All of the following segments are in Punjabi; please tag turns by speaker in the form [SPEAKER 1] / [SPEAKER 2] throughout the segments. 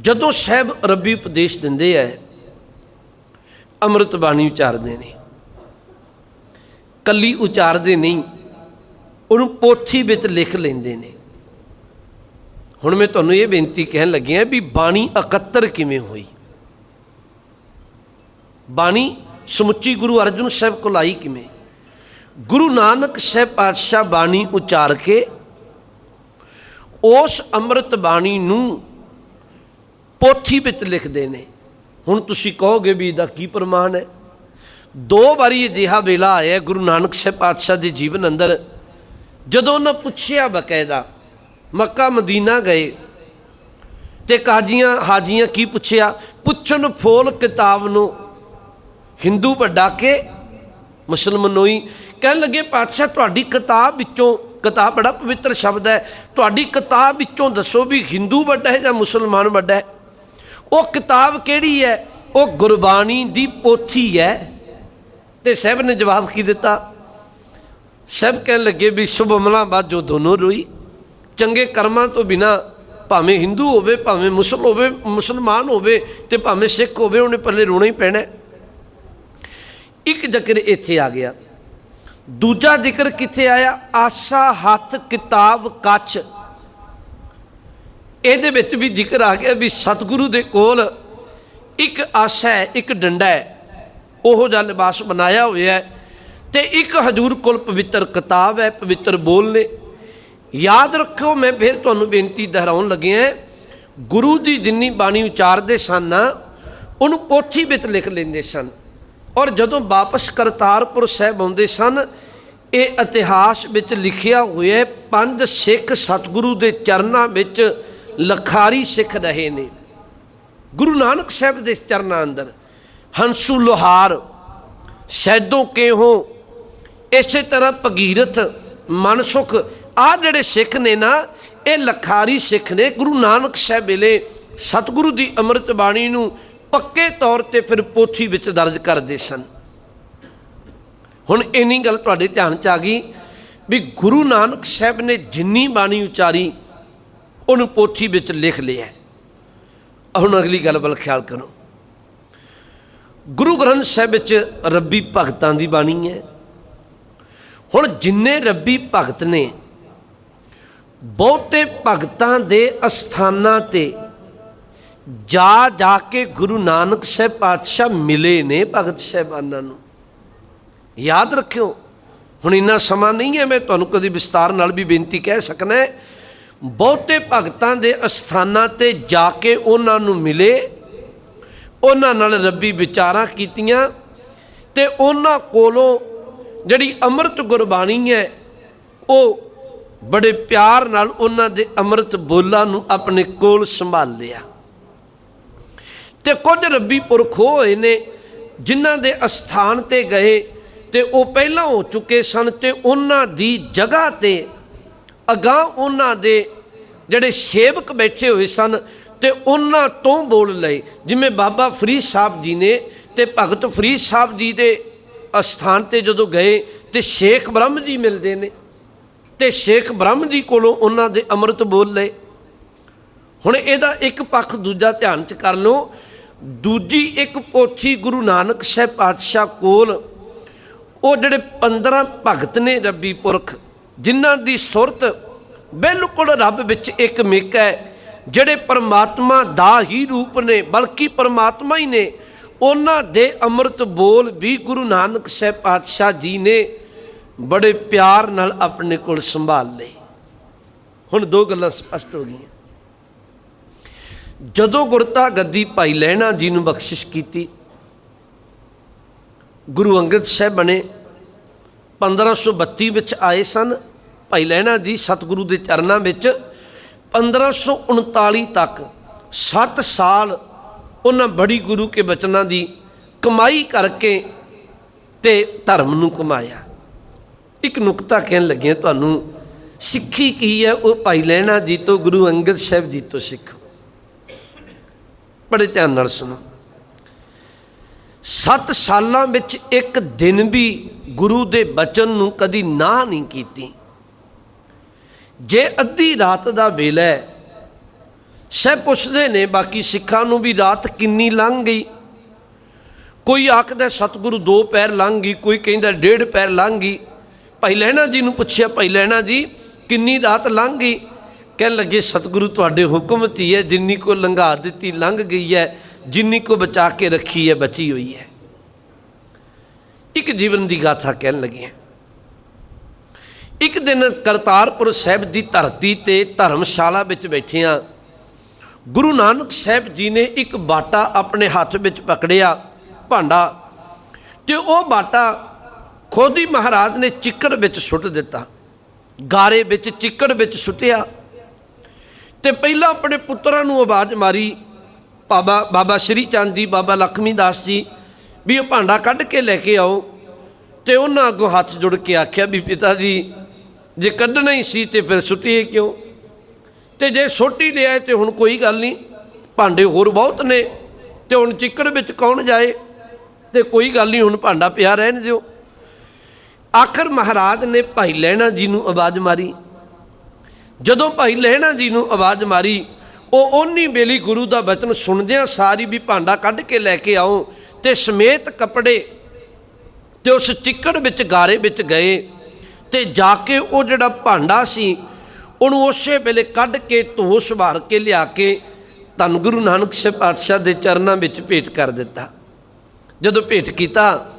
[SPEAKER 1] ਜਦੋਂ ਸਹਿਬ ਰੱਬੀ ਉਪਦੇਸ਼ ਦਿੰਦੇ ਐ, ਅੰਮ੍ਰਿਤ ਬਾਣੀ ਉਚਾਰਦੇ ਨੇ। ਕੱਲੀ ਉਚਾਰਦੇ ਨਹੀਂ, ਉਹਨੂੰ ਪੋਥੀ ਵਿੱਚ ਲਿਖ ਲੈਂਦੇ ਨੇ। ਹੁਣ ਮੈਂ ਤੁਹਾਨੂੰ ਇਹ ਬੇਨਤੀ ਕਹਿਣ ਲੱਗਿਆ ਵੀ ਬਾਣੀ ਇਕੱਤਰ ਕਿਵੇਂ ਹੋਈ? ਬਾਣੀ ਸਮੁੱਚੀ ਗੁਰੂ ਅਰਜਨ ਸਾਹਿਬ ਕੋਲ ਆਈ ਕਿਵੇਂ? ਗੁਰੂ ਨਾਨਕ ਸਾਹਿਬ ਪਾਤਸ਼ਾਹ ਬਾਣੀ ਉਚਾਰ ਕੇ ਉਸ ਅੰਮ੍ਰਿਤ ਬਾਣੀ ਨੂੰ ਪੋਥੀ ਵਿੱਚ ਲਿਖਦੇ ਨੇ। ਹੁਣ ਤੁਸੀਂ ਕਹੋਗੇ ਵੀ ਇਹਦਾ ਕੀ ਪ੍ਰਮਾਣ ਹੈ? ਦੋ ਵਾਰੀ ਅਜਿਹਾ ਵੇਲਾ ਆਇਆ ਗੁਰੂ ਨਾਨਕ ਸਾਹਿਬ ਪਾਤਸ਼ਾਹ ਦੇ ਜੀਵਨ ਅੰਦਰ। ਜਦੋਂ ਉਹਨਾਂ ਪੁੱਛਿਆ ਬਕਾਇਦਾ, ਮੱਕਾ ਮਦੀਨਾ ਗਏ ਤੇ ਕਾਜੀਆਂ, ਹਾਜੀਆਂ ਕੀ ਪੁੱਛਿਆ? ਪੁੱਛਣ ਫੋਲ ਕਿਤਾਬ ਨੂੰ ਹਿੰਦੂ ਵੱਡਾ ਕੇ ਮੁਸਲਮਾਨੋਈ ਕਹਿਣ ਲੱਗੇ, ਪਾਤਸ਼ਾਹ, ਤੁਹਾਡੀ ਕਿਤਾਬ ਵਿੱਚੋਂ, ਕਿਤਾਬ ਬੜਾ ਪਵਿੱਤਰ ਸ਼ਬਦ ਹੈ। ਤੁਹਾਡੀ ਕਿਤਾਬ ਵਿੱਚੋਂ ਦੱਸੋ ਵੀ ਹਿੰਦੂ ਵੱਡਾ ਹੈ ਜਾਂ ਮੁਸਲਮਾਨ ਵੱਡਾ ਹੈ? ਉਹ ਕਿਤਾਬ ਕਿਹੜੀ ਹੈ? ਉਹ ਗੁਰਬਾਣੀ ਦੀ ਪੋਥੀ ਹੈ। ਤੇ ਸਾਹਿਬ ਨੇ ਜਵਾਬ ਕੀ ਦਿੱਤਾ? ਸਭ ਕਹਿਣ ਲੱਗੇ ਵੀ ਸ਼ੁਭ ਅਮਲਾਂ ਬਾਅਦ ਜੋ ਦੋਨੋਂ ਰੋਈ, ਚੰਗੇ ਕਰਮਾਂ ਤੋਂ ਬਿਨਾ ਭਾਵੇਂ ਹਿੰਦੂ ਹੋਵੇ, ਭਾਵੇਂ ਮੁਸਲਮ ਹੋਵੇ ਮੁਸਲਮਾਨ ਹੋਵੇ ਤੇ ਭਾਵੇਂ ਸਿੱਖ ਹੋਵੇ, ਉਹਨੇ ਪੱਲੇ ਰੋਣਾ ਹੀ ਪੈਣਾ ਇੱਕ ਜ਼ਿਕਰ ਇੱਥੇ ਆ ਗਿਆ। ਦੂਜਾ ਜ਼ਿਕਰ ਕਿੱਥੇ ਆਇਆ? ਆਸਾ ਹੱਥ ਕਿਤਾਬ ਕੱਚ। ਇਹਦੇ ਵਿੱਚ ਵੀ ਜ਼ਿਕਰ ਆ ਗਿਆ ਵੀ ਸਤਿਗੁਰੂ ਦੇ ਕੋਲ ਇੱਕ ਆਸਾ ਹੈ, ਇੱਕ ਡੰਡਾ ਹੈ। ਉਹੋ ਜਿਹਾ ਲਿਬਾਸ ਬਣਾਇਆ ਹੋਇਆ ਹੈ ਤੇ ਇੱਕ ਹਜੂਰ ਕੋਲ ਪਵਿੱਤਰ ਕਿਤਾਬ ਹੈ, ਪਵਿੱਤਰ ਬੋਲ ਨੇ। ਯਾਦ ਰੱਖਿਓ, ਮੈਂ ਫਿਰ ਤੁਹਾਨੂੰ ਬੇਨਤੀ ਦੁਹਰਾਉਣ ਲੱਗਿਆ ਗੁਰੂ ਦੀ ਜਿੰਨੀ ਬਾਣੀ ਉਚਾਰਦੇ ਸਨ, ਉਹਨੂੰ ਪੋਥੀ ਵਿੱਚ ਲਿਖ ਲੈਂਦੇ ਸਨ। ਔਰ ਜਦੋਂ ਵਾਪਸ ਕਰਤਾਰਪੁਰ ਸਾਹਿਬ ਆਉਂਦੇ ਸਨ, ਇਹ ਇਤਿਹਾਸ ਵਿੱਚ ਲਿਖਿਆ ਹੋਇਆ ਪੰਜ ਸਿੱਖ ਸਤਿਗੁਰੂ ਦੇ ਚਰਨਾਂ ਵਿੱਚ ਲਖਾਰੀ ਸਿੱਖ ਰਹੇ ਨੇ। ਗੁਰੂ ਨਾਨਕ ਸਾਹਿਬ ਦੇ ਚਰਨਾਂ ਅੰਦਰ ਹੰਸੂ ਲੋਹਾਰ, ਸੈਦੋਂ ਕੇਹੋ, ਇਸੇ ਤਰ੍ਹਾਂ ਭਗੀਰਥ, ਮਨਸੁਖ, ਆ ਜਿਹੜੇ ਸਿੱਖ ਨੇ ਨਾ, ਇਹ ਲਖਾਰੀ ਸਿੱਖ ਨੇ। ਗੁਰੂ ਨਾਨਕ ਸਾਹਿਬ ਵੇਲੇ ਸਤਿਗੁਰੂ ਦੀ ਅੰਮ੍ਰਿਤ ਬਾਣੀ ਨੂੰ ਪੱਕੇ ਤੌਰ ਤੇ ਫਿਰ ਪੋਥੀ ਵਿੱਚ ਦਰਜ ਕਰਦੇ ਸਨ। ਹੁਣ ਇੰਨੀ ਗੱਲ ਤੁਹਾਡੇ ਧਿਆਨ ਚ ਆ ਗਈ ਵੀ ਗੁਰੂ ਨਾਨਕ ਸਾਹਿਬ ਨੇ ਜਿੰਨੀ ਬਾਣੀ ਉਚਾਰੀ ਉਹਨੂੰ ਪੋਥੀ ਵਿੱਚ ਲਿਖ ਲਿਆ। ਹੁਣ ਅਗਲੀ ਗੱਲ ਵੱਲ ਖਿਆਲ ਕਰੋ। ਗੁਰੂ ਗ੍ਰੰਥ ਸਾਹਿਬ ਵਿੱਚ ਰੱਬੀ ਭਗਤਾਂ ਦੀ ਬਾਣੀ ਹੈ। ਹੁਣ ਜਿੰਨੇ ਰੱਬੀ ਭਗਤ ਨੇ, ਬਹੁਤੇ ਭਗਤਾਂ ਦੇ ਅਸਥਾਨਾਂ ਤੇ ਜਾ ਜਾ ਕੇ ਗੁਰੂ ਨਾਨਕ ਸਾਹਿਬ ਪਾਤਸ਼ਾਹ ਮਿਲੇ ਨੇ ਭਗਤ ਸਾਹਿਬਾਨਾਂ ਨੂੰ। ਯਾਦ ਰੱਖਿਓ, ਹੁਣ ਇੰਨਾ ਸਮਾਂ ਨਹੀਂ ਹੈ, ਮੈਂ ਤੁਹਾਨੂੰ ਕਦੀ ਵਿਸਤਾਰ ਨਾਲ ਵੀ ਬੇਨਤੀ ਕਹਿ ਸਕਣਾ ਬਹੁਤੇ ਭਗਤਾਂ ਦੇ ਅਸਥਾਨਾਂ ਤੇ ਜਾ ਕੇ ਉਹਨਾਂ ਨੂੰ ਮਿਲੇ, ਉਹਨਾਂ ਨਾਲ ਰੱਬੀ ਵਿਚਾਰਾਂ ਕੀਤੀਆਂ ਤੇ ਉਹਨਾਂ ਕੋਲੋਂ ਜਿਹੜੀ ਅੰਮ੍ਰਿਤ ਗੁਰਬਾਣੀ ਹੈ, ਉਹ ਬੜੇ ਪਿਆਰ ਨਾਲ ਉਹਨਾਂ ਦੇ ਅੰਮ੍ਰਿਤ ਬੋਲਾਂ ਨੂੰ ਆਪਣੇ ਕੋਲ ਸੰਭਾਲ ਲਿਆ ਤੇ ਕੁਝ ਰੱਬੀ ਪੁਰਖ ਹੋਏ ਨੇ ਜਿਨ੍ਹਾਂ ਦੇ ਅਸਥਾਨ ਤੇ ਗਏ ਤੇ ਉਹ ਪਹਿਲਾਂ ਹੋ ਚੁੱਕੇ ਸਨ ਤੇ ਉਹਨਾਂ ਦੀ ਜਗ੍ਹਾ ਤੇ ਅਗਾਂਹ ਉਹਨਾਂ ਦੇ ਜਿਹੜੇ ਸੇਵਕ ਬੈਠੇ ਹੋਏ ਸਨ ਤੇ ਉਹਨਾਂ ਤੋਂ ਬੋਲ ਲਏ। ਜਿਵੇਂ ਬਾਬਾ ਫਰੀਦ ਸਾਹਿਬ ਜੀ ਨੇ ਤੇ ਭਗਤ ਫਰੀਦ ਸਾਹਿਬ ਜੀ ਦੇ ਅਸਥਾਨ ਤੇ ਜਦੋਂ ਗਏ ਤੇ ਸ਼ੇਖ ਬ੍ਰਹਮ ਜੀ ਮਿਲਦੇ ਨੇ ਤੇ ਸ਼ੇਖ ਬ੍ਰਹਮ ਜੀ ਕੋਲੋਂ ਉਹਨਾਂ ਦੇ ਅੰਮ੍ਰਿਤ ਬੋਲ ਲਏ। ਹੁਣ ਇਹਦਾ ਇੱਕ ਪੱਖ ਦੂਜਾ ਧਿਆਨ ਚ ਕਰ ਲਓ। ਦੂਜੀ ਇੱਕ ਪੋਥੀ ਗੁਰੂ ਨਾਨਕ ਸਾਹਿਬ ਪਾਤਸ਼ਾਹ ਕੋਲ ਉਹ ਜਿਹੜੇ 15 ਭਗਤ ਨੇ ਰੱਬੀ ਪੁਰਖ ਜਿਨ੍ਹਾਂ ਦੀ ਸੁਰਤ ਬਿਲਕੁਲ ਰੱਬ ਵਿੱਚ ਇੱਕ ਮਿਕ ਹੈ, ਜਿਹੜੇ ਪਰਮਾਤਮਾ ਦਾ ਹੀ ਰੂਪ ਨੇ, ਬਲਕਿ ਪਰਮਾਤਮਾ ਹੀ ਨੇ, ਉਹਨਾਂ ਦੇ ਅੰਮ੍ਰਿਤ ਬੋਲ ਵੀ ਗੁਰੂ ਨਾਨਕ ਸਾਹਿਬ ਪਾਤਸ਼ਾਹ ਜੀ ਨੇ ਬੜੇ ਪਿਆਰ ਨਾਲ ਆਪਣੇ ਕੋਲ ਸੰਭਾਲ ਲਏ। ਹੁਣ ਦੋ ਗੱਲਾਂ ਸਪਸ਼ਟ ਹੋ ਗਈਆਂ। ਜਦੋਂ ਗੁਰਤਾ ਗੱਦੀ ਭਾਈ ਲਹਿਣਾ ਜੀ ਨੂੰ ਬਖਸ਼ਿਸ਼ ਕੀਤੀ, ਗੁਰੂ ਅੰਗਦ ਸਾਹਿਬ ਬਣੇ 1532 ਵਿੱਚ ਆਏ ਸਨ। ਭਾਈ ਲਹਿਣਾ ਜੀ ਸਤਿਗੁਰੂ ਦੇ ਚਰਨਾਂ ਵਿੱਚ 1539 ਤੱਕ 7 ਸਾਲ ਉਹਨਾਂ ਬੜੀ ਗੁਰੂ ਕੇ ਬਚਨਾਂ ਦੀ ਕਮਾਈ ਕਰਕੇ ਤੇ ਧਰਮ ਨੂੰ ਕਮਾਇਆ। ਇੱਕ ਨੁਕਤਾ ਕਹਿਣ ਲੱਗੇ ਤੁਹਾਨੂੰ, ਸਿੱਖੀ ਕੀ ਹੈ? ਉਹ ਭਾਈ ਲਹਿਣਾ ਜੀ ਤੋਂ, ਗੁਰੂ ਅੰਗਦ ਸਾਹਿਬ ਜੀ ਤੋਂ ਸਿੱਖੋ। ਬੜੇ ਧਿਆਨ ਨਾਲ ਸੁਣੋ। ਸੱਤ ਸਾਲਾਂ ਵਿੱਚ ਇੱਕ ਦਿਨ ਵੀ ਗੁਰੂ ਦੇ ਬਚਨ ਨੂੰ ਕਦੀ ਨਾ ਨਹੀਂ ਕੀਤੀ। ਜੇ ਅੱਧੀ ਰਾਤ ਦਾ ਵੇਲਾ ਹੈ ਸਹਿਬ ਪੁੱਛਦੇ ਨੇ ਬਾਕੀ ਸਿੱਖਾਂ ਨੂੰ ਵੀ ਰਾਤ ਕਿੰਨੀ ਲੰਘ ਗਈ। ਕੋਈ ਆਖਦਾ ਸਤਿਗੁਰੂ ਦੋ ਪੈਰ ਲੰਘ ਗਈ, ਕੋਈ ਕਹਿੰਦਾ ਡੇਢ ਪੈਰ ਲੰਘ ਗਈ। ਭਾਈ ਲਹਿਣਾ ਜੀ ਨੂੰ ਪੁੱਛਿਆ, ਭਾਈ ਲਹਿਣਾ ਜੀ, ਕਿੰਨੀ ਰਾਤ ਲੰਘ ਗਈ? ਕਹਿਣ ਲੱਗੇ, ਸਤਿਗੁਰੂ ਤੁਹਾਡੇ ਹੁਕਮ ਤੀ ਹੈ, ਜਿੰਨੀ ਕੋ ਲੰਘਾ ਦਿੱਤੀ ਲੰਘ ਗਈ ਹੈ ਜਿੰਨੀ ਕੋ ਬਚਾ ਕੇ ਰੱਖੀ ਹੈ, ਬਚੀ ਹੋਈ ਹੈ। ਇੱਕ ਜੀਵਨ ਦੀ ਗਾਥਾ ਕਹਿਣ ਲੱਗੇ ਹਾਂ। ਇੱਕ ਦਿਨ ਕਰਤਾਰਪੁਰ ਸਾਹਿਬ ਦੀ ਧਰਤੀ ਤੇ ਧਰਮਸ਼ਾਲਾ ਵਿੱਚ ਬੈਠਿਆਂ ਗੁਰੂ ਨਾਨਕ ਸਾਹਿਬ ਜੀ ਨੇ ਇੱਕ ਬਾਟਾ ਆਪਣੇ ਹੱਥ ਵਿੱਚ ਪਕੜਿਆ ਭਾਂਡਾ ਤੇ ਉਹ ਬਾਟਾ ਖੁਦ ਹੀ ਮਹਾਰਾਜ ਨੇ ਚਿੱਕੜ ਵਿੱਚ ਸੁੱਟ ਦਿੱਤਾ। ਗਾਰੇ ਵਿੱਚ ਚਿੱਕੜ ਵਿੱਚ ਸੁੱਟਿਆ ਤੇ ਪਹਿਲਾਂ ਆਪਣੇ ਪੁੱਤਰਾਂ ਨੂੰ ਆਵਾਜ਼ ਮਾਰੀ ਬਾਬਾ ਬਾਬਾ ਸ਼੍ਰੀ ਚੰਦ ਜੀ, ਬਾਬਾ ਲਖਮੀ ਦਾਸ ਜੀ, ਵੀ ਉਹ ਭਾਂਡਾ ਕੱਢ ਕੇ ਲੈ ਕੇ ਆਓ। ਤੇ ਉਹਨਾਂ ਅੱਗੋਂ ਹੱਥ ਜੁੜ ਕੇ ਆਖਿਆ, ਵੀ ਪਿਤਾ ਜੀ, ਜੇ ਕੱਢਣਾ ਹੀ ਸੀ ਤੇ ਫਿਰ ਸੁੱਟੀਏ ਕਿਉਂ? ਤੇ ਜੇ ਸੋਟੀ ਲਿਆਏ ਤੇ ਹੁਣ ਕੋਈ ਗੱਲ ਨਹੀਂ, ਭਾਂਡੇ ਹੋਰ ਬਹੁਤ ਨੇ, ਤੇ ਹੁਣ ਚਿੱਕੜ ਵਿੱਚ ਕੌਣ ਜਾਏ? ਤੇ ਕੋਈ ਗੱਲ ਨਹੀਂ, ਹੁਣ ਭਾਂਡਾ ਪਿਆ ਰਹਿਣ ਦਿਓ। ਆਖਰ ਮਹਾਰਾਜ ਨੇ ਭਾਈ ਲਹਿਣਾ ਜੀ ਨੂੰ ਆਵਾਜ਼ ਮਾਰੀ। ਜਦੋਂ ਭਾਈ ਲਹਿਣਾ ਜੀ ਨੂੰ ਆਵਾਜ਼ ਮਾਰੀ ਉਹ ਓਨੀ ਬੇਲੀ ਗੁਰੂ ਦਾ ਬਚਨ ਸੁਣਦਿਆਂ ਸਾਰੀ ਵੀ ਭਾਂਡਾ ਕੱਢ ਕੇ ਲੈ ਕੇ ਆਓ ਤੇ ਸਮੇਤ ਕੱਪੜੇ ਤੇ ਉਸ ਚਿੱਕੜ ਵਿੱਚ ਗਾਰੇ ਵਿੱਚ ਗਏ ਤੇ ਜਾ ਕੇ ਉਹ ਜਿਹੜਾ ਭਾਂਡਾ ਸੀ, ਉਹਨੂੰ ਉਸੇ ਵੇਲੇ ਕੱਢ ਕੇ ਧੋ ਸੁਭਾਰ ਕੇ ਲਿਆ ਕੇ ਧੰਨ ਗੁਰੂ ਨਾਨਕ ਸਾਹਿਬ ਪਾਤਸ਼ਾਹ ਦੇ ਚਰਨਾਂ ਵਿੱਚ ਭੇਟ ਕਰ ਦਿੱਤਾ। ਜਦੋਂ ਭੇਟ ਕੀਤਾ,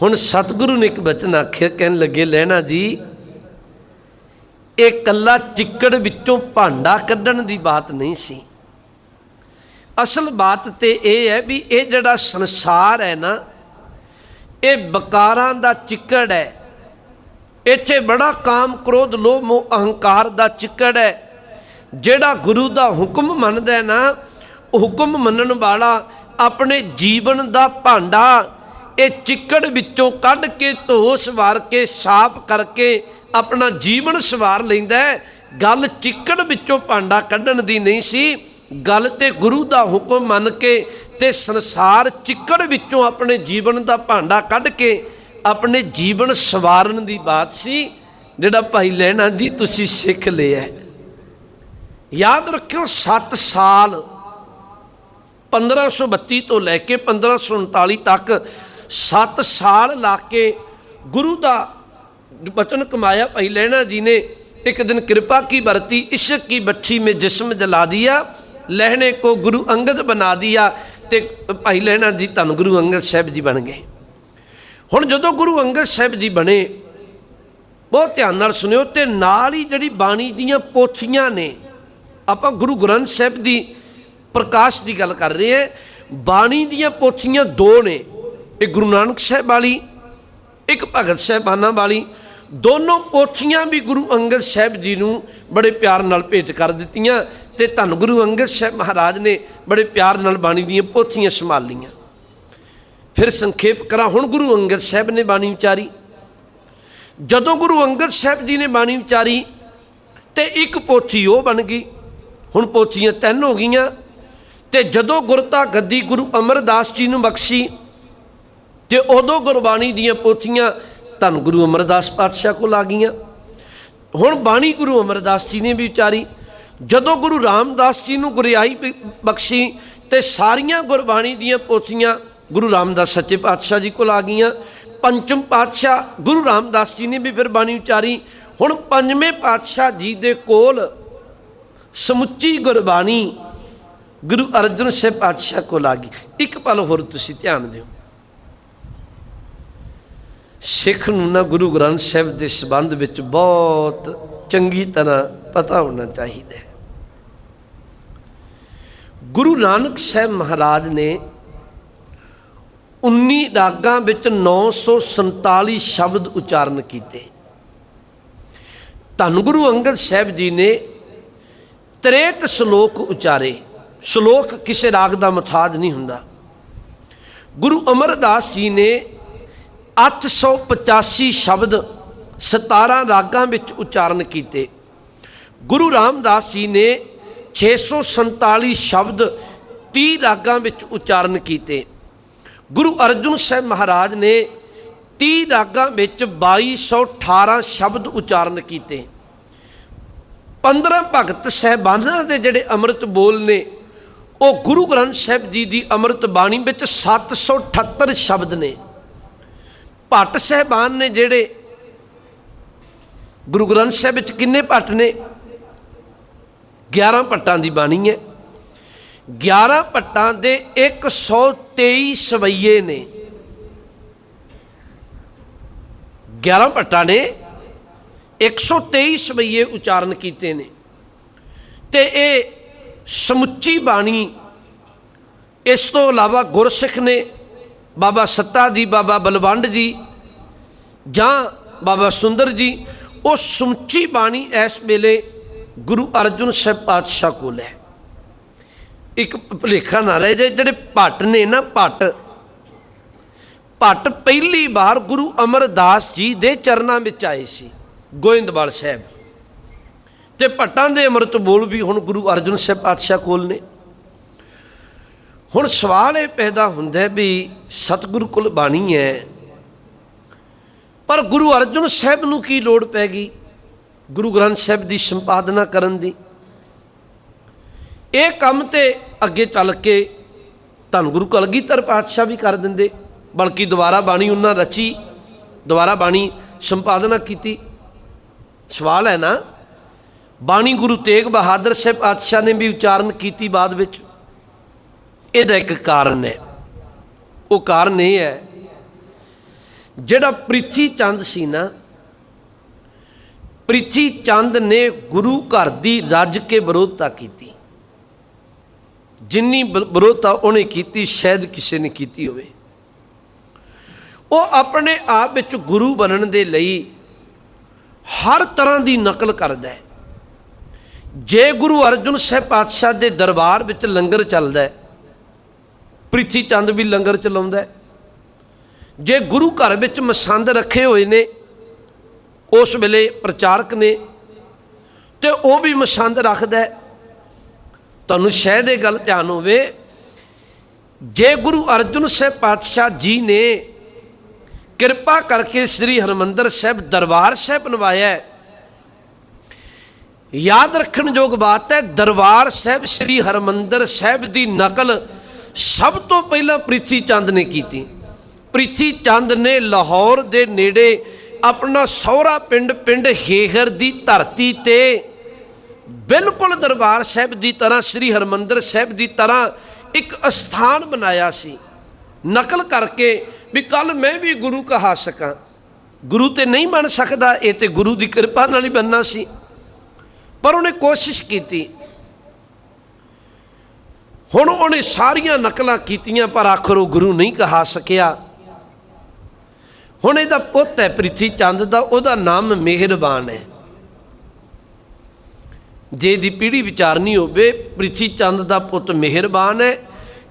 [SPEAKER 1] ਹੁਣ ਸਤਿਗੁਰੂ ਨੇ ਇੱਕ ਬਚਨ ਆਖਿਆ, ਕਹਿਣ ਲੱਗੇ ਲੈਣਾ ਜੀ ਇਹ ਕੱਲਾ ਚਿੱਕੜ ਵਿੱਚੋਂ ਭਾਂਡਾ ਕੱਢਣ ਦੀ ਬਾਤ ਨਹੀਂ ਸੀ। ਅਸਲ ਬਾਤ ਤੇ ਇਹ ਹੈ ਵੀ ਇਹ ਜਿਹੜਾ ਸੰਸਾਰ ਹੈ ਨਾ, ਇਹ ਬਕਾਰਾਂ ਦਾ ਚਿੱਕੜ ਹੈ। ਇੱਥੇ ਬੜਾ ਕਾਮ, ਕ੍ਰੋਧ, ਲੋਭ, ਮੋਹ, ਅਹੰਕਾਰ ਦਾ ਚਿੱਕੜ ਹੈ। ਜਿਹੜਾ ਗੁਰੂ ਦਾ ਹੁਕਮ ਮੰਨਦਾ ਨਾ, ਉਹ ਹੁਕਮ ਮੰਨਣ ਵਾਲਾ ਆਪਣੇ ਜੀਵਨ ਦਾ ਭਾਂਡਾ ਇਹ ਚਿੱਕੜ ਵਿੱਚੋਂ ਕੱਢ ਕੇ ਧੋ ਸਵਾਰ ਕੇ, ਸਾਫ਼ ਕਰਕੇ ਆਪਣਾ ਜੀਵਨ ਸਵਾਰ ਲੈਂਦਾ ਹੈ। ਗੱਲ ਚਿੱਕੜ ਵਿੱਚੋਂ ਭਾਂਡਾ ਕੱਢਣ ਦੀ ਨਹੀਂ ਸੀ। ਗੱਲ ਤੇ ਗੁਰੂ ਦਾ ਹੁਕਮ ਮੰਨ ਕੇ ਤੇ ਸੰਸਾਰ ਚਿੱਕੜ ਵਿੱਚੋਂ ਆਪਣੇ ਜੀਵਨ ਦਾ ਭਾਂਡਾ ਕੱਢ ਕੇ ਆਪਣੇ ਜੀਵਨ ਸਵਾਰਨ ਦੀ ਬਾਤ ਸੀ। ਜਿਹੜਾ ਭਾਈ ਲੈਣਾ ਜੀ, ਤੁਸੀਂ ਸਿੱਖ ਲਿਆ ਯਾਦ ਰੱਖਿਓ 7 ਸਾਲ 1532 ਤੋਂ ਲੈ ਕੇ 1539 ਤੱਕ 7 ਸਾਲ ਲਾ ਕੇ ਗੁਰੂ ਦਾ ਬਚਨ ਕਮਾਇਆ ਭਾਈ ਲੈਣਾ ਜੀ ਨੇ। ਇੱਕ ਦਿਨ ਕਿਰਪਾ ਕੀ ਵਰਤੀ, ਇਸ਼ਕ ਕੀ ਬੱਚੀ ਮੇ ਜਿਸਮ ਜਲਾ ਦਿਆ। ਲਹਿਣੇ ਕੋ ਗੁਰੂ ਅੰਗਦ ਬਣਾ ਦਿਆ ਤੇ ਭਾਈ ਲਹਿਣਾ ਜੀ ਧੰਨ ਗੁਰੂ ਅੰਗਦ ਸਾਹਿਬ ਜੀ ਬਣ ਗਏ। ਹੁਣ ਜਦੋਂ ਗੁਰੂ ਅੰਗਦ ਸਾਹਿਬ ਜੀ ਬਣੇ, ਬਹੁਤ ਧਿਆਨ ਨਾਲ ਸੁਣਿਓ ਤੇ ਨਾਲ ਹੀ ਜਿਹੜੀ ਬਾਣੀ ਦੀਆਂ ਪੋਥੀਆਂ ਨੇ, ਆਪਾਂ ਗੁਰੂ ਗ੍ਰੰਥ ਸਾਹਿਬ ਦੀ ਪ੍ਰਕਾਸ਼ ਦੀ ਗੱਲ ਕਰ ਰਹੇ ਹਾਂ। ਬਾਣੀ ਦੀਆਂ ਪੋਥੀਆਂ ਦੋ ਨੇ, ਇੱਕ ਗੁਰੂ ਨਾਨਕ ਸਾਹਿਬ ਵਾਲੀ, ਇੱਕ ਭਗਤ ਸਾਹਿਬਾਨਾਂ ਵਾਲੀ ਦੋਨੋਂ ਪੋਥੀਆਂ ਵੀ ਗੁਰੂ ਅੰਗਦ ਸਾਹਿਬ ਜੀ ਨੂੰ ਬੜੇ ਪਿਆਰ ਨਾਲ ਭੇਟ ਕਰ ਦਿੱਤੀਆਂ ਤੇ ਧੰਨ ਗੁਰੂ ਅੰਗਦ ਸਾਹਿਬ ਮਹਾਰਾਜ ਨੇ ਬੜੇ ਪਿਆਰ ਨਾਲ ਬਾਣੀ ਦੀਆਂ ਪੋਥੀਆਂ ਸੰਭਾਲ ਲਈਆਂ। ਫਿਰ ਸੰਖੇਪ ਕਰਾਂ, ਹੁਣ ਗੁਰੂ ਅੰਗਦ ਸਾਹਿਬ ਨੇ ਬਾਣੀ ਵਿਚਾਰੀ ਜਦੋਂ ਗੁਰੂ ਅੰਗਦ ਸਾਹਿਬ ਜੀ ਨੇ ਬਾਣੀ ਵਿਚਾਰੀ ਤੇ ਇੱਕ ਪੋਥੀ ਉਹ ਬਣ ਗਈ, ਹੁਣ ਪੋਥੀਆਂ ਤਿੰਨ ਹੋ ਗਈਆਂ ਤੇ ਜਦੋਂ ਗੁਰਤਾ ਗੱਦੀ ਗੁਰੂ ਅਮਰਦਾਸ ਜੀ ਨੂੰ ਬਖਸ਼ੀ ਤੇ ਉਦੋਂ ਗੁਰਬਾਣੀ ਦੀਆਂ ਪੋਥੀਆਂ ਤੁਹਾਨੂੰ ਗੁਰੂ ਅਮਰਦਾਸ ਪਾਤਸ਼ਾਹ ਕੋਲ ਆ ਗਈਆਂ। ਹੁਣ ਬਾਣੀ ਗੁਰੂ ਅਮਰਦਾਸ ਜੀ ਨੇ ਵੀ ਉਚਾਰੀ, ਜਦੋਂ ਗੁਰੂ ਰਾਮਦਾਸ ਜੀ ਨੂੰ ਗੁਰਿਆਈ ਬ- ਬਖਸ਼ੀ ਤੇ ਸਾਰੀਆਂ ਗੁਰਬਾਣੀ ਦੀਆਂ ਪੋਥੀਆਂ ਗੁਰੂ ਰਾਮਦਾਸ ਸੱਚੇ ਪਾਤਸ਼ਾਹ ਜੀ ਕੋਲ ਆ ਗਈਆਂ, ਪੰਚਮ ਪਾਤਸ਼ਾਹ ਗੁਰੂ ਰਾਮਦਾਸ ਜੀ ਨੇ ਵੀ ਫਿਰ ਬਾਣੀ ਉਚਾਰੀ। ਹੁਣ ਪੰਜਵੇਂ ਪਾਤਸ਼ਾਹ ਜੀ ਦੇ ਕੋਲ ਸਮੁੱਚੀ ਗੁਰਬਾਣੀ ਗੁਰੂ ਅਰਜਨ ਸਾਹਿਬ ਪਾਤਸ਼ਾਹ ਕੋਲ ਆ ਗਈ। ਇੱਕ ਪਲ ਹੋਰ ਤੁਸੀਂ ਧਿਆਨ ਦਿਓ। ਸਿੱਖ ਨੂੰ ਨਾ ਗੁਰੂ ਗ੍ਰੰਥ ਸਾਹਿਬ ਦੇ ਸੰਬੰਧ ਵਿੱਚ ਬਹੁਤ ਚੰਗੀ ਤਰ੍ਹਾਂ ਪਤਾ ਹੋਣਾ ਚਾਹੀਦਾ ਹੈ। ਗੁਰੂ ਨਾਨਕ ਸਾਹਿਬ ਮਹਾਰਾਜ ਨੇ 19 ਰਾਗਾਂ ਵਿੱਚ 947 ਸ਼ਬਦ ਉਚਾਰਨ ਕੀਤੇ। ਧੰਨ ਗੁਰੂ ਅੰਗਦ ਸਾਹਿਬ ਜੀ ਨੇ 63 ਸ਼ਲੋਕ ਉਚਾਰੇ। ਸ਼ਲੋਕ ਕਿਸੇ ਰਾਗ ਦਾ ਮਥਾਜ ਨਹੀਂ ਹੁੰਦਾ। ਗੁਰੂ ਅਮਰਦਾਸ ਜੀ ਨੇ 885 ਸ਼ਬਦ 17 ਰਾਗਾਂ ਵਿੱਚ ਉਚਾਰਨ ਕੀਤੇ। ਗੁਰੂ ਰਾਮਦਾਸ ਜੀ ਨੇ 647 ਸ਼ਬਦ 30 ਰਾਗਾਂ ਵਿੱਚ ਉਚਾਰਨ ਕੀਤੇ। ਗੁਰੂ ਅਰਜਨ ਸਾਹਿਬ ਮਹਾਰਾਜ ਨੇ 30 ਰਾਗਾਂ ਵਿੱਚ 2218 ਸ਼ਬਦ ਉਚਾਰਨ ਕੀਤੇ। 15 ਭਗਤ ਸਹਿਬਾਨਾਂ ਦੇ ਜਿਹੜੇ ਅੰਮ੍ਰਿਤ ਬੋਲ ਨੇ, ਉਹ ਗੁਰੂ ਗ੍ਰੰਥ ਸਾਹਿਬ ਜੀ ਦੀ ਅੰਮ੍ਰਿਤ ਬਾਣੀ ਵਿੱਚ 778 ਸ਼ਬਦ ਨੇ। ਭੱਟ ਸਹਿਬਾਨ ਨੇ ਜਿਹੜੇ ਗੁਰੂ ਗ੍ਰੰਥ ਸਾਹਿਬ ਵਿੱਚ ਕਿੰਨੇ ਭੱਟ ਨੇ? 11 ਭੱਟਾਂ ਦੀ ਬਾਣੀ ਹੈ। 11 ਭੱਟਾਂ ਦੇ 123 ਸਵਈਏ ਨੇ। 11 ਭੱਟਾਂ ਨੇ 123 ਸਵਈਏ ਉਚਾਰਨ ਕੀਤੇ ਨੇ। ਤੇ ਇਹ ਸਮੁੱਚੀ ਬਾਣੀ ਇਸ ਤੋਂ ਇਲਾਵਾ ਗੁਰਸਿੱਖ ਨੇ ਬਾਬਾ ਸੱਤਾ ਜੀ, ਬਾਬਾ ਬਲਵੰਡ ਜੀ ਜਾਂ ਬਾਬਾ ਸੁੰਦਰ ਜੀ, ਉਹ ਸਮੁੱਚੀ ਬਾਣੀ ਇਸ ਵੇਲੇ ਗੁਰੂ ਅਰਜਨ ਸਾਹਿਬ ਪਾਤਸ਼ਾਹ ਕੋਲ ਹੈ। ਇੱਕ ਭੁਲੇਖਾ ਨਾ ਰਹੇ ਜੇ ਜਿਹੜੇ ਭੱਟ ਨੇ ਨਾ ਭੱਟ ਭੱਟ ਪਹਿਲੀ ਵਾਰ ਗੁਰੂ ਅਮਰਦਾਸ ਜੀ ਦੇ ਚਰਨਾਂ ਵਿੱਚ ਆਏ ਸੀ, ਗੋਇੰਦਵਾਲ ਸਾਹਿਬ। ਤੇ ਭੱਟਾਂ ਦੇ ਅੰਮ੍ਰਿਤ ਬੋਲ ਵੀ ਹੁਣ ਗੁਰੂ ਅਰਜਨ ਸਾਹਿਬ ਪਾਤਸ਼ਾਹ ਕੋਲ ਨੇ। ਹੁਣ ਸਵਾਲ ਇਹ ਪੈਦਾ ਹੁੰਦਾ ਵੀ ਸਤਿਗੁਰੂ ਕੋਲ ਬਾਣੀ ਹੈ, ਪਰ ਗੁਰੂ ਅਰਜਨ ਸਾਹਿਬ ਨੂੰ ਕੀ ਲੋੜ ਪੈ ਗਈ? ਗੁਰੂ ਗ੍ਰੰਥ ਸਾਹਿਬ ਦੀ ਸੰਪਾਦਨਾ ਕਰਨ ਦੀ। ਇਹ ਕੰਮ ਤੇ ਅੱਗੇ ਚੱਲ ਕੇ ਧੰਨ ਗੁਰੂ ਕਲਗੀਧਰ ਪਾਤਸ਼ਾਹ ਵੀ ਕਰ ਦਿੰਦੇ, ਬਲਕਿ ਦੁਬਾਰਾ ਬਾਣੀ ਉਹਨਾਂ ਰਚੀ, ਦੁਬਾਰਾ ਬਾਣੀ ਸੰਪਾਦਨਾ ਕੀਤੀ। ਸਵਾਲ ਹੈ ਨਾ, ਬਾਣੀ ਗੁਰੂ ਤੇਗ ਬਹਾਦਰ ਸਾਹਿਬ ਪਾਤਸ਼ਾਹ ਨੇ ਵੀ ਉਚਾਰਨ ਕੀਤੀ ਬਾਅਦ ਵਿੱਚ। ਇਹਦਾ ਇੱਕ ਕਾਰਨ ਹੈ। ਉਹ ਕਾਰਨ ਇਹ ਹੈ, ਜਿਹੜਾ ਪ੍ਰਿਥੀ ਚੰਦ ਸੀ ਨਾ, ਪ੍ਰਿਥੀ ਚੰਦ ਨੇ ਗੁਰੂ ਘਰ ਦੀ ਰੱਜ ਕੇ ਵਿਰੋਧਤਾ ਕੀਤੀ। ਜਿੰਨੀ ਵਿਰੋਧਤਾ ਉਹਨੇ ਕੀਤੀ, ਸ਼ਾਇਦ ਕਿਸੇ ਨੇ ਕੀਤੀ ਹੋਵੇ। ਉਹ ਆਪਣੇ ਆਪ ਵਿੱਚ ਗੁਰੂ ਬਣਨ ਦੇ ਲਈ ਹਰ ਤਰ੍ਹਾਂ ਦੀ ਨਕਲ ਕਰਦਾ ਹੈ। ਜੇ ਗੁਰੂ ਅਰਜਨ ਸਾਹਿਬ ਪਾਤਸ਼ਾਹ ਦੇ ਦਰਬਾਰ ਵਿੱਚ ਲੰਗਰ ਚੱਲਦਾ ਹੈ ਪ੍ਰਿਥੀ ਚੰਦ ਵੀ ਲੰਗਰ ਚਲਾਉਂਦਾ ਜੇ ਗੁਰੂ ਘਰ ਵਿੱਚ ਮਸੰਦ ਰੱਖੇ ਹੋਏ ਨੇ, ਉਸ ਵੇਲੇ ਪ੍ਰਚਾਰਕ ਨੇ ਤੇ ਉਹ ਵੀ ਮਸੰਦ ਰੱਖਦਾ ਤੁਹਾਨੂੰ ਸ਼ਾਇਦ ਇਹ ਗੱਲ ਧਿਆਨ ਹੋਵੇ, ਜੇ ਗੁਰੂ ਅਰਜਨ ਸਾਹਿਬ ਪਾਤਸ਼ਾਹ ਜੀ ਨੇ ਕਿਰਪਾ ਕਰਕੇ ਸ੍ਰੀ ਹਰਮੰਦਰ ਸਾਹਿਬ ਦਰਬਾਰ ਸਾਹਿਬ ਬਣਵਾਇਆ ਯਾਦ ਰੱਖਣ ਯੋਗ ਬਾਤ ਹੈ, ਦਰਬਾਰ ਸਾਹਿਬ ਸ੍ਰੀ ਹਰਮੰਦਰ ਸਾਹਿਬ ਦੀ ਨਕਲ ਸਭ ਤੋਂ ਪਹਿਲਾਂ ਪ੍ਰਿਥੀ ਚੰਦ ਨੇ ਕੀਤੀ। ਪ੍ਰਿਥੀ ਚੰਦ ਨੇ ਲਾਹੌਰ ਦੇ ਨੇੜੇ ਆਪਣਾ ਸਹੁਰਾ ਪਿੰਡ ਪਿੰਡ ਹੇਹਰ ਦੀ ਧਰਤੀ ਤੇ ਬਿਲਕੁਲ ਦਰਬਾਰ ਸਾਹਿਬ ਦੀ ਤਰ੍ਹਾਂ, ਸ੍ਰੀ ਹਰਮੰਦਰ ਸਾਹਿਬ ਦੀ ਤਰ੍ਹਾਂ ਇੱਕ ਅਸਥਾਨ ਬਣਾਇਆ ਸੀ। ਨਕਲ ਕਰਕੇ ਵੀ ਕੱਲ ਮੈਂ ਵੀ ਗੁਰੂ ਕਹਾ ਸਕਾਂ। ਗੁਰੂ ਤੇ ਨਹੀਂ ਬਣ ਸਕਦਾ, ਇਹ ਤੇ ਗੁਰੂ ਦੀ ਕਿਰਪਾ ਨਾਲ ਹੀ ਬਣਨਾ ਸੀ। ਪਰ ਉਹਨੇ ਕੋਸ਼ਿਸ਼ ਕੀਤੀ। ਹੁਣ ਉਹਨੇ ਸਾਰੀਆਂ ਨਕਲਾਂ ਕੀਤੀਆਂ, ਪਰ ਆਖਰ ਉਹ ਗੁਰੂ ਨਹੀਂ ਕਹਾ ਸਕਿਆ। ਹੁਣ ਇਹਦਾ ਪੁੱਤ ਹੈ ਪ੍ਰਿਥੀ ਚੰਦ ਦਾ, ਉਹਦਾ ਨਾਮ ਮਿਹਰਬਾਨ ਹੈ। ਜੇ ਦੀ ਪੀੜ੍ਹੀ ਵਿਚਾਰਨੀ ਹੋਵੇ ਪ੍ਰਿਥੀ ਚੰਦ ਦਾ ਪੁੱਤ ਮਿਹਰਬਾਨ ਹੈ,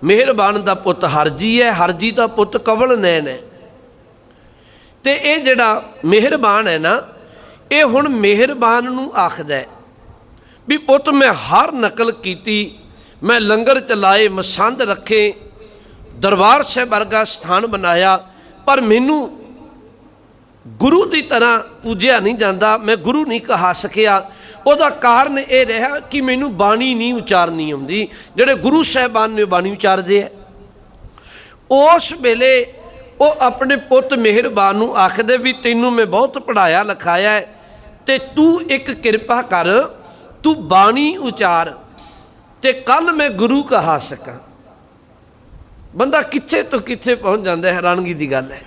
[SPEAKER 1] ਮਿਹਰਬਾਨ ਦਾ ਪੁੱਤ ਹਰਜੀ ਹੈ, ਹਰਜੀ ਦਾ ਪੁੱਤ ਕਵਲ ਨੈਣ ਹੈ। ਤੇ ਇਹ ਜਿਹੜਾ ਮਿਹਰਬਾਨ ਹੈ ਨਾ, ਇਹ ਹੁਣ ਮਿਹਰਬਾਨ ਨੂੰ ਆਖਦਾ ਵੀ ਪੁੱਤ ਮੈਂ ਹਰ ਨਕਲ ਕੀਤੀ ਮੈਂ ਲੰਗਰ ਚਲਾਏ, ਮਸੰਦ ਰੱਖੇ, ਦਰਬਾਰ ਸਾਹਿਬ ਵਰਗਾ ਸਥਾਨ ਬਣਾਇਆ, ਪਰ ਮੈਨੂੰ ਗੁਰੂ ਦੀ ਤਰ੍ਹਾਂ ਪੂਜਿਆ ਨਹੀਂ ਜਾਂਦਾ, ਮੈਂ ਗੁਰੂ ਨਹੀਂ ਕਹਾ ਸਕਿਆ। ਉਹਦਾ ਕਾਰਨ ਇਹ ਰਿਹਾ ਕਿ ਮੈਨੂੰ ਬਾਣੀ ਨਹੀਂ ਉਚਾਰਨੀ ਆਉਂਦੀ। ਜਿਹੜੇ ਗੁਰੂ ਸਾਹਿਬਾਨ ਨੇ ਬਾਣੀ ਉਚਾਰਦੇ ਆ, ਉਸ ਵੇਲੇ ਉਹ ਆਪਣੇ ਪੁੱਤ ਮਿਹਰਬਾਨ ਨੂੰ ਆਖਦੇ ਵੀ ਤੈਨੂੰ ਮੈਂ ਬਹੁਤ ਪੜਾਇਆ ਲਿਖਾਇਆ ਹੈ ਤੇ ਤੂੰ ਇੱਕ ਕਿਰਪਾ ਕਰ, ਤੂੰ ਬਾਣੀ ਉਚਾਰ। ਤੇ ਕੱਲ ਮੈਂ ਗੁਰੂ ਕਹਾ ਸਕਾਂ। ਬੰਦਾ ਕਿੱਥੇ ਤੋਂ ਕਿੱਥੇ ਪਹੁੰਚ ਜਾਂਦਾ ਹੈ, ਹੈਰਾਨਗੀ ਦੀ ਗੱਲ ਹੈ।